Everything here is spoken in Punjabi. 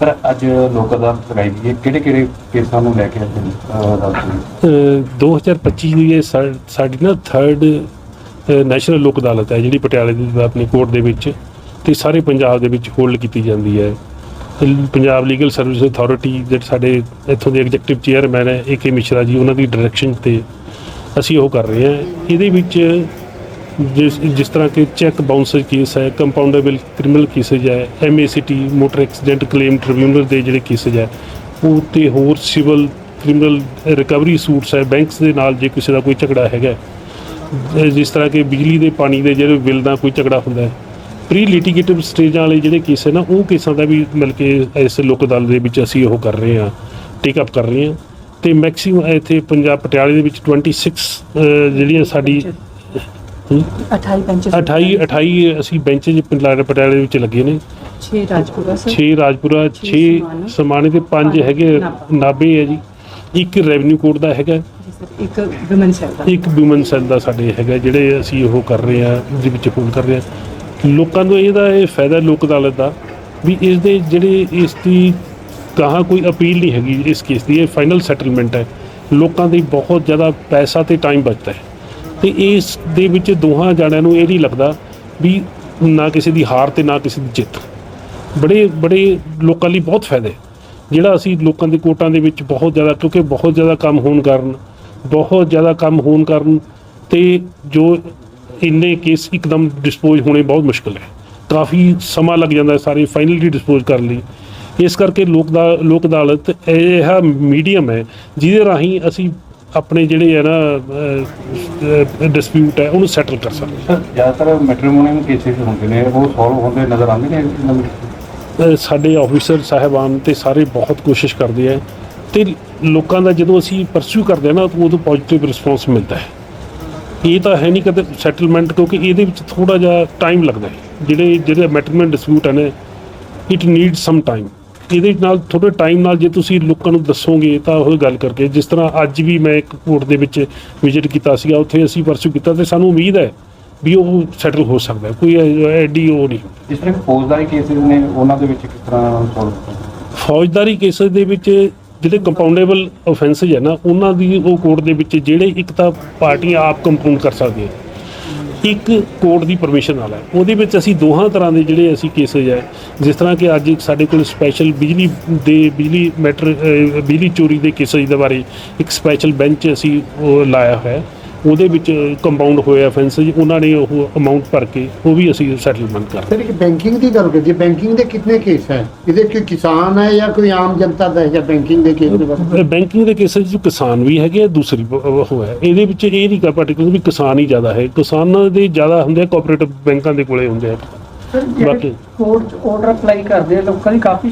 ਸਰ, ਅੱਜ ਲੋਕ ਅਦਾਲਤ ਲਗਾਈ ਗਈ ਹੈ। ਕਿਹੜੇ ਕਿਹੜੇ ਕੇਸਾਂ ਨੂੰ ਲੈ ਕੇ ਅੱਜ ਅਦਾਲਤ ਹੋਈ? ਅਹ 2025 ਦੀ ਇਹ ਸਾ- ਸਾਡੀ ਨਾ ਥਰਡ ਨੈਸ਼ਨਲ ਲੋਕ ਅਦਾਲਤ ਹੈ, ਜਿਹੜੀ ਪਟਿਆਲੇ ਦੀ ਆਪਣੀ ਕੋਰਟ ਦੇ ਵਿੱਚ ਤੇ ਸਾਰੇ ਪੰਜਾਬ ਦੇ ਵਿੱਚ ਹੋਲਡ ਕੀਤੀ ਜਾਂਦੀ ਹੈ। ਤੇ ਪੰਜਾਬ ਲੀਗਲ ਸਰਵਿਸ ਅਥਾਰਟੀ ਜਿਹੜੇ ਸਾਡੇ ਇੱਥੋਂ ਦੇ ਐਗਜ਼ੈਕਟਿਵ ਚੇਅਰਮੈਨ ਹੈ ਏ ਕੇ ਮਿਸ਼ਰਾ ਜੀ, ਉਹਨਾਂ ਦੀ ਡਾਇਰੈਕਸ਼ਨ ਤੇ ਅਸੀਂ ਉਹ ਕਰ ਰਹੇ ਹਾਂ। ਇਹਦੇ ਵਿੱਚ ਜਿਸ ਜਿਸ ਤਰ੍ਹਾਂ ਕਿ ਚੈੱਕ ਬਾਉਂਸਰ ਕੇਸ ਹੈ ਕੰਪਾਊਂਡੇਬਲ ਕ੍ਰਿਮੀਨਲ ਕੇਸਜ ਹੈ MACT motor accident claim tribunal ਦੇ ਜਿਹੜੇ ਕੇਸਜ ਹੈ, ਉਹ ਤੇ ਹੋਰ ਸਿਵਲ ਕ੍ਰਿਮੀਨਲ ਰਿਕਵਰੀ ਸੂਟਸ ਹੈ ਬੈਂਕਸ ਦੇ ਨਾਲ ਜੇ ਕਿਸੇ ਦਾ ਕੋਈ ਝਗੜਾ ਹੈਗਾ ਜਿਸ ਤਰ੍ਹਾਂ ਕਿ ਬਿਜਲੀ ਦੇ, ਪਾਣੀ ਦੇ ਜਿਹੜੇ ਬਿੱਲ ਦਾ ਕੋਈ ਝਗੜਾ ਹੁੰਦਾ ਹੈ ਪ੍ਰੀ ਲਿਟੀਗੇਟਿਵ ਸਟੇਜਾਂ ਵਾਲੇ ਜਿਹੜੇ ਕੇਸ ਹੈ ਨਾ, ਉਹ ਕੇਸਾਂ ਦਾ ਵੀ ਮਿਲ ਕੇ ਇਸ ਲੋਕ ਅਦਾਲਤ ਦੇ ਵਿੱਚ ਅਸੀਂ ਉਹ ਕਰ ਰਹੇ ਹਾਂ ਟੇਕ ਅਪ ਕਰ ਰਹੇ ਹਾਂ ਤੇ ਮੈਕਸਿਮਮ ਇੱਥੇ ਪੰਜਾਬ ਪਟਿਆਲੇ ਦੇ ਵਿੱਚ 26 ਅਹ ਜਿਹੜੀਆਂ ਸਾਡੀ ਹਮ, 28 ਬੈਂਚਸ 28 28 ਅਸੀਂ ਬੈਂਚ ਪਟਿਆਲੇ ਪਟਿਆਲੇ ਦੇ ਵਿੱਚ ਲੱਗੇ ਨੇ। 6 ਰਾਜਪੁਰਾ ਸਰ। 6 ਰਾਜਪੁਰਾ 6 ਸਮਾਣੇ। ਸਮਾਣੇ ਤੇ 5 ਪੰਜ ਹੈਗੇ ਨਾਭਾ। ਨਾਭੇ ਹੈ ਜੀ। ਇੱਕ ਰੈਵਨਿਊ ਕੋਡ ਦਾ ਹੈਗਾ। ਜੀ ਸਰ ਇੱਕ ਵਿਮਨ ਸੈਲ ਦਾ। ਇੱਕ ਵਿਮਨ ਸੈੱਲ ਦਾ ਸਾਡੇ ਹੈਗਾ ਜਿਹੜੇ ਅਸੀਂ ਉਹ ਕਰ ਰਹੇ ਆ ਜਿਹਦੇ ਵਿੱਚ ਹੋਲ ਕਰ ਰਹੇ ਆ ਲੋਕਾਂ ਨੂੰ ਇਹਦਾ ਇਹ ਫਾਇਦਾ ਲੋਕ ਅਦਾਲਤ ਦਾ ਵੀ ਇਸ ਦੇ ਜਿਹੜੇ ਇਸ ਦੀ ਕਹਾ ਕੋਈ ਅਪੀਲ ਨਹੀਂ ਹੈਗੀ ਇਸ ਕੇਸ ਦੀ ਇਹ ਫਾਈਨਲ ਸੈਟਲਮੈਂਟ ਹੈ। ਲੋਕਾਂ ਦੀ ਬਹੁਤ ਜ਼ਿਆਦਾ ਪੈਸਾ ਤੇ ਟਾਈਮ ਬਚਦਾ ਹੈ। ਤੇ ਇਸ ਦੇ ਵਿੱਚ ਦੋਹਾਂ ਜਾਣਿਆਂ ਨੂੰ ਇਹ ਨਹੀਂ ਲੱਗਦਾ ਵੀ ਨਾ ਕਿਸੇ ਦੀ ਹਾਰ ਤੇ ਨਾ ਕਿਸੇ ਦੀ ਜਿੱਤ। ਬੜੇ ਬੜੇ ਲੋਕਾਂ ਲਈ ਬਹੁਤ ਫਾਇਦੇ। ਜਿਹੜਾ ਅਸੀਂ ਲੋਕਾਂ ਦੇ ਕੋਟਾਂ ਦੇ ਵਿੱਚ ਬਹੁਤ ਜ਼ਿਆਦਾ, ਕਿਉਂਕਿ ਬਹੁਤ ਜ਼ਿਆਦਾ ਕੰਮ ਹੋਣ ਕਾਰਨ, ਬਹੁਤ ਜ਼ਿਆਦਾ ਕੰਮ ਹੋਣ ਕਾਰਨ ਤੇ ਜੋ ਇੰਨੇ ਕੇਸ ਇੱਕਦਮ ਡਿਸਪੋਜ਼ ਹੋਣੇ ਬਹੁਤ ਮੁਸ਼ਕਲ ਹੈ। ਕਾਫੀ ਸਮਾਂ ਲੱਗ ਜਾਂਦਾ ਹੈ ਸਾਰੇ ਫਾਈਨਲੀ ਡਿਸਪੋਜ਼ ਕਰਨ ਲਈ। ਇਸ ਕਰਕੇ ਲੋਕ ਦਾ, ਲੋਕ ਅਦਾਲਤ ਇਹ ਮੀਡੀਅਮ ਹੈ, ਜਿਹਦੇ ਰਾਹੀਂ ਅਸੀਂ ਆਪਣੇ ਜਿਹੜੇ ਹੈ ਨਾ ਡਿਸਪਿਊਟ ਹੈ ਉਹਨੂੰ ਸੈਟਲ ਕਰ ਸਕਦੇ। ਜ਼ਿਆਦਾਤਰ ਮੈਟਰੀਮੋਨੀਅਲ ਕੇਸਿਸ ਹੁੰਦੇ ਨੇ ਉਹ ਸੋਲਵ ਹੁੰਦੇ ਨਜ਼ਰ ਆਉਂਦੇ ਨੇ ਸਾਡੇ ਆਫੀਸਰ ਸਾਹਿਬਾਨ ਤੇ ਸਾਰੇ ਬਹੁਤ ਕੋਸ਼ਿਸ਼ ਕਰਦੇ ਆ ਤੇ ਲੋਕਾਂ ਦਾ ਜਦੋਂ ਅਸੀਂ ਪਰਸੂ ਕਰਦੇ ਆ ਨਾ ਤਾਂ ਉਦੋਂ ਪੋਜ਼ਿਟਿਵ ਰਿਸਪੌਂਸ ਮਿਲਦਾ ਹੈ। ਇਹ ਤਾਂ ਹੈ ਨਹੀਂ ਕਦੇ ਸੈਟਲਮੈਂਟ ਕਿਉਂਕਿ ਇਹਦੇ ਵਿੱਚ ਥੋੜਾ ਜਿਹਾ ਟਾਈਮ ਲੱਗਦਾ ਹੈ। ਜਿਹੜੇ ਜਿਹੜੇ ਮੈਟਰਮੈਂਟ ਡਿਸਪਿਊਟ ਹੈ ਨੇ ਇਟ ਨੀਡ ਸਮ ਟਾਈਮ ਇਹਦੇ ਨਾਲ ਥੋੜੇ ਟਾਈਮ ਨਾਲ ਜੇ ਤੁਸੀਂ ਲੋਕਾਂ ਨੂੰ ਦੱਸੋਗੇ ਤਾਂ ਉਹ ਗੱਲ ਕਰਕੇ ਜਿਸ ਤਰ੍ਹਾਂ ਅੱਜ ਵੀ ਮੈਂ ਇੱਕ ਕੋਰਟ ਦੇ ਵਿੱਚ ਵਿਜ਼ਿਟ ਕੀਤਾ ਸੀਗਾ ਉੱਥੇ ਅਸੀਂ ਪਰਸੂ ਕੀਤਾ ਤੇ ਸਾਨੂੰ ਉਮੀਦ ਹੈ ਵੀ ਉਹ ਸੈਟਲ ਹੋ ਸਕਦਾ। ਕੋਈ ਐਡੀ ਉਹ ਨਹੀਂ। ਜਿਸ ਤਰ੍ਹਾਂ ਫੌਜਦਾਰੀ ਕੇਸਿਸ ਨੇ ਉਹਨਾਂ ਦੇ ਵਿੱਚ ਕਿਸ ਤਰ੍ਹਾਂ ਫੌਜਦਾਰੀ ਕੇਸਸ ਦੇ ਵਿੱਚ ਜਿਹੜੇ ਕੰਪਾਊਂਡੇਬਲ ਆਫੈਂਸਸ ਹੈ ਨਾ ਉਹਨਾਂ ਦੀ ਉਹ ਕੋਰਟ ਦੇ ਵਿੱਚ ਜਿਹੜੇ ਇੱਕ ਤਾਂ ਪਾਰਟੀਆਂ ਆਪ ਕੰਪਾਊਂਡ ਕਰ ਸਕਦੀਆਂ ਇੱਕ ਕੋਰਟ ਦੀ ਪਰਮਿਸ਼ਨ ਨਾਲ ਹੈ ਉਹਦੇ ਵਿੱਚ ਅਸੀਂ ਦੋਹਾਂ ਤਰ੍ਹਾਂ ਦੇ ਜਿਹੜੇ ਅਸੀਂ ਕੇਸਸ ਹੈ, ਜਿਸ ਤਰ੍ਹਾਂ ਕਿ ਅੱਜ ਸਾਡੇ ਕੋਲ ਸਪੈਸ਼ਲ ਬਿਜਲੀ ਦੇ ਬਿਜਲੀ ਮੈਟਰ ਬਿਜਲੀ ਚੋਰੀ ਦੇ ਕੇਸਸ ਦੇ ਬਾਰੇ ਇੱਕ ਸਪੈਸ਼ਲ ਬੈਂਚ ਅਸੀਂ ਉਹ ਲਾਇਆ ਹੋਇਆ ਹੈ। ਉਹਦੇ ਵਿੱਚ ਕੰਪਾਊਂਡ ਹੋਇਆ ਫੈਂਸ ਜੀ ਉਹਨਾਂ ਨੇ ਉਹ ਅਮਾਉਂਟ ਭਰ ਕੇ ਉਹ ਵੀ ਅਸੀਂ ਸੈਟਲਮੈਂਟ ਕਰ ਸਰ ਇਹ ਬੈਂਕਿੰਗ ਦੀ ਗੱਲ ਕਰੀਏ ਬੈਂਕਿੰਗ ਦੇ ਕਿੰਨੇ ਕੇਸ ਹੈ? ਇਹਦੇ ਕੋਈ ਕਿਸਾਨ ਹੈ ਜਾਂ ਕੋਈ ਆਮ ਜਨਤਾ ਦਾ ਹੈ ਜਾਂ ਬੈਂਕਿੰਗ ਦੇ ਕੇਸ ਦੇ ਬਾਰੇ? ਬੈਂਕਿੰਗ ਦੇ ਕੇਸਾਂ 'ਚ ਕਿਸਾਨ ਵੀ ਹੈਗੇ ਆ ਦੂਸਰੀ ਉਹ ਹੈ। ਇਹਦੇ ਵਿੱਚ ਇਹ ਨਹੀਂ ਕਾ ਪਾਰਟਿਕੂਲਰ ਵੀ ਕਿਸਾਨ ਹੀ ਜ਼ਿਆਦਾ ਹੈ। ਕਿਸਾਨਾਂ ਦੇ ਜ਼ਿਆਦਾ ਹੁੰਦੇ ਆ ਕੋਆਪਰੇਟਿਵ ਬੈਂਕਾਂ ਦੇ ਕੋਲੇ ਹੁੰਦੇ ਆ। ਬਾਕੀ ਆਰਡਰ ਅਪਲਾਈ ਕਰਦੇ ਲੋਕਾਂ ਦੀ ਕਾਫੀ